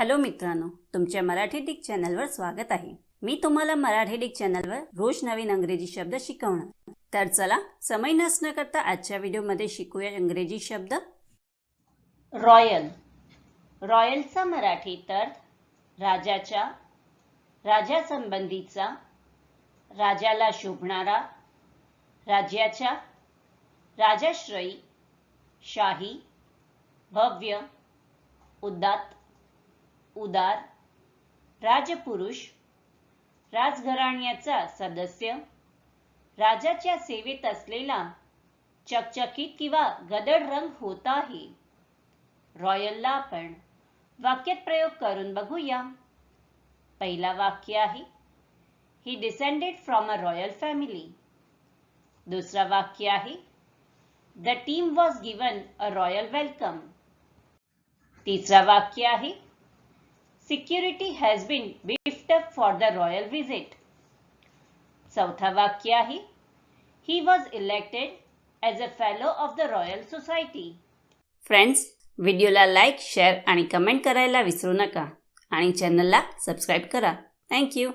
Hello मित्रांनो तुमच्या Marathi Dick चॅनलवर स्वागत आहे. मी तुम्हाला मराठी डिक चॅनलवर रोज नवीन अंग्रेजी शब्द शिकवणार. तर चला समय नसणं करता आजच्या व्हिडिओमध्ये शिकूया इंग्रजी शब्द. रॉयल. रॉयलचा मराठी तर राजाच्या राजासंबंधीचा राजाला शोभणारा राज्याच्या राजाश्रयी शाही भव्य उदात्त उदार राजपुरुष राजघराण्याचा सदस्य राजाच्या सेवेत असलेला चकचकीत किंवा गदड रंग होत आहे. रॉयलला आपण वाक्यात प्रयोग करून बघूया. पहिला वाक्य आहे he descended from a royal family दुसरा वाक्य आहे the team was given a royal welcome तिसरा वाक्य आहे security has been beefed up for the royal visit चौथा वाक्य आहे he was elected as a fellow of the royal society friends व्हिडिओला लाईक शेअर आणि कमेंट करायला विसरू नका. आणि चॅनलला सबस्क्राईब करा. थँक्यू